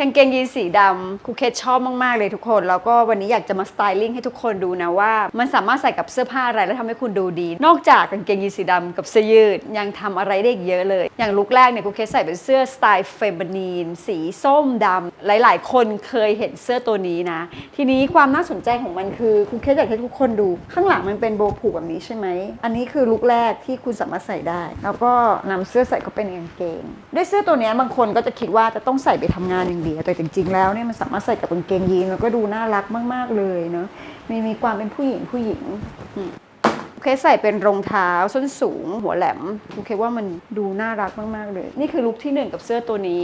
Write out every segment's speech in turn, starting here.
กางเกงยีนสีดำครูเคทชอบมากๆเลยทุกคน แล้วก็วันนี้อยากจะมาสไตลิ่งให้ทุกคนดูนะว่า มันสามารถใส่กับเสื้อผ้าอะไรแล้วทำให้คุณดูดี นอกจากกางเกงยีนสีดำกับเสื้อยืด ยังทำอะไรได้อีกเยอะเลย อย่างลุคแรกเนี่ยครูเคทใส่เป็นเสื้อสไตล์เฟมินีนสีส้มดำหลาย ๆ คนเคยเห็นเสื้อตัวนี้นะ ทีนี้ความน่าสนใจของมันคือคุณเคสอยากให้ทุกคนดูข้างหลังมันเป็นโบผูกแบบนี้ใช่ไหม อันนี้คือลุคแรกที่คุณสามารถใส่ได้ แล้วก็นำเสื้อใส่เข้าไปในกางเกง ด้วยเสื้อตัวนี้บางคนก็จะคิดว่าจะต้องใส่ไปทำงานอย่างเดียวแต่จริง ๆ แล้วเนี่ยมันสามารถใส่กับกางเกงยีนแล้วก็ดูน่ารักมาก ๆเลยเนาะมีมีความเป็นผู้หญิงผู้หญิง เคใส่เป็นรองเท้าส้นสูง หัวแหลมโอเคว่ามันดูน่ารักมาก ๆ เลย นี่คือลุคที่ 1 กับเสื้อตัวนี้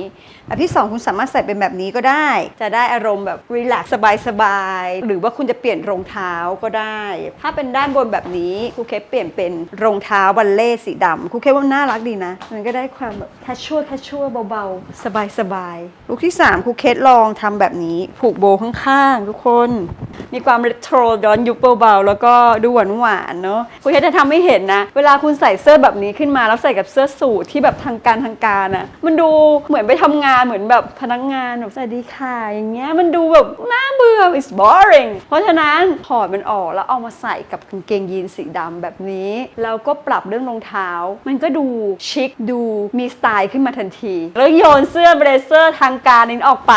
อันที่ 2 คุณสามารถใส่เป็นแบบนี้ก็ได้ จะได้อารมณ์แบบรีแลกซ์สบาย ๆ หรือว่าคุณจะเปลี่ยนรองเท้าก็ได้ ถ้าเป็นด้านบนแบบนี้ครูเคเปลี่ยนเป็นรองเท้าบัลเล่สีดำครูเคว่าน่ารักดีนะ มันก็ได้ความแบบแคชชัวแคชชัวเบา ๆ สบาย ๆ ลุคที่ 3ครูเคสลองทำแบบนี้ ผูกโบว์ข้างๆทุกคน มีความเรโทรย้อนยุคเบาๆแล้วก็ดูหวานๆเนอะคุณจะทำให้เห็นนะ เวลาคุณใส่เสื้อแบบนี้ขึ้นมาแล้วใส่กับเสื้อสูทที่แบบทางการทางการอะมันดูเหมือนไปทำงานเหมือนแบบพนักงานแบบสวัสดีค่ะอย่างเงี้ยมันดูแบบน่าเบื่อ it's boring เพราะฉะนั้นถอดมันออกแล้วเอามาใส่กับกางเกงยีนสีดำแบบนี้แล้วก็ปรับเรื่องรองเท้า มันก็ดูชิคดูมีสไตล์ขึ้นมาทันที แล้วโยนเสื้อเบรเซอร์ทางการนี้ออกไป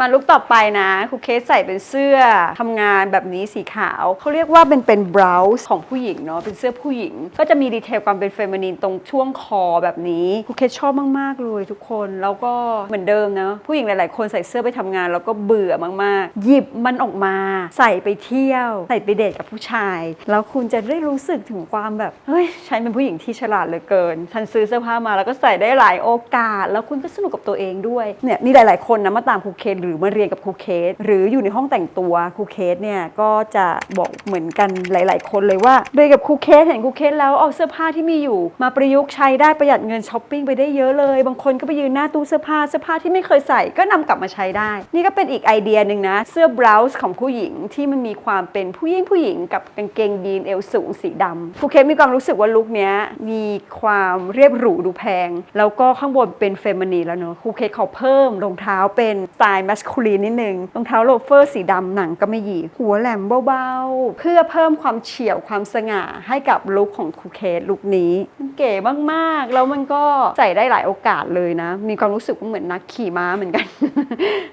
มาลุกต่อไปนะครูเคสใส่เป็นเสื้อทำงานแบบนี้สีขาวเขาเรียกว่าเป็นเป็นบราวส์ของผู้หญิงเนาะเป็นเสื้อผู้หญิง ก็จะมีดีเทลความเป็นเฟมินีนตรงช่วงคอแบบนี้ครูเคสชอบมากๆเลยทุกคนแล้วก็เหมือนเดิมนะผู้หญิงหลาย ๆ คนใส่เสื้อไปทำงานแล้วก็เบื่อมากๆ หยิบมันออกมา ใส่ไปเที่ยว ใส่ไปเดทกับผู้ชาย แล้วคุณจะได้รู้สึกถึงความแบบเฮ้ยฉันเป็นผู้หญิงที่ฉลาดเหลือเกินฉันซื้อเสื้อผ้ามาแล้วก็ใส่ได้หลายโอกาส แล้วคุณก็สนุกกับตัวเองด้วยเนี่ยมีหลาย ๆ คนนะมาตามครูเคสหรือมาเรียนกับครูเคส หรืออยู่ในห้องแต่งตัวครูเคสเนี่ยก็จะบอกเหมือนกันหลาย ๆ คนเลยว่าเรียนกับครูเคสเห็นครูเคสแล้วเอาเสื้อผ้าที่มีอยู่ มาประยุกต์ใช้ได้ประหยัดเงินช้อปปิ้งไปได้เยอะเลย บางคนก็ไปยืนหน้าตู้เสื้อผ้าเสื้อผ้าที่ไม่เคยใส่ก็นำกลับมาใช้ได้ นี่ก็เป็นอีกไอเดียหนึ่งนะเสื้อบราวส์ของผู้หญิงที่มันมีความเป็นผู้หญิงผู้หญิงกับกางเกงยีนเอวสูงสีดำครูเคสมีความรู้สึกว่าลุคนี้มีความเรียบหรูดูแพง แล้วก็ข้างบนเป็นเฟมินีแล้วเนอะครูเคสเขาเพิ่มรองเท้าเป็นสไตล์มัสคูลีนนิดนึงรองเท้าโลเฟอร์สีดำหนังก็ไม่หยีหัวแหลมเบาๆ เพื่อเพิ่มความเฉียวความสง่าให้กับลุคของคูเคสลุคนี้มันเก๋มากๆ แล้วมันก็ใส่ได้หลายโอกาสเลยนะ มีความรู้สึกเหมือนนักขี่ม้าเหมือนกัน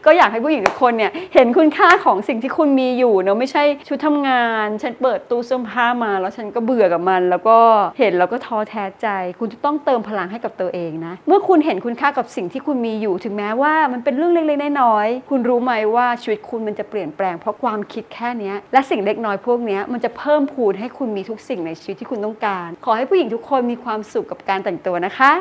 ก็อยากให้ผู้หญิงทุกคนเนี่ยเห็นคุณค่าของสิ่งที่คุณมีอยู่เนอะไม่ใช่ชุดทำงาน ฉันเปิดตู้เสื้อผ้ามา แล้วฉันก็เบื่อกับมัน แล้วก็เห็นแล้วก็ท้อแท้ใจ คุณจะต้องเติมพลังให้กับตัวเองนะ เมื่อคุณเห็นคุณค่ากับสิ่งที่คุณมีอยู่ ถึงแม้ว่ามันเป็นเรื่องเล็กๆน้อยคุณรู้ไหมว่าชีวิตคุณมันจะเปลี่ยนแปลงเพราะความคิดแค่นี้และสิ่งเล็กน้อยพวกนี้มันจะเพิ่มพูนให้คุณมีทุกสิ่งในชีวิตที่คุณต้องการ ขอให้ผู้หญิงทุกคนมีความสุขกับการแต่งตัวนะคะ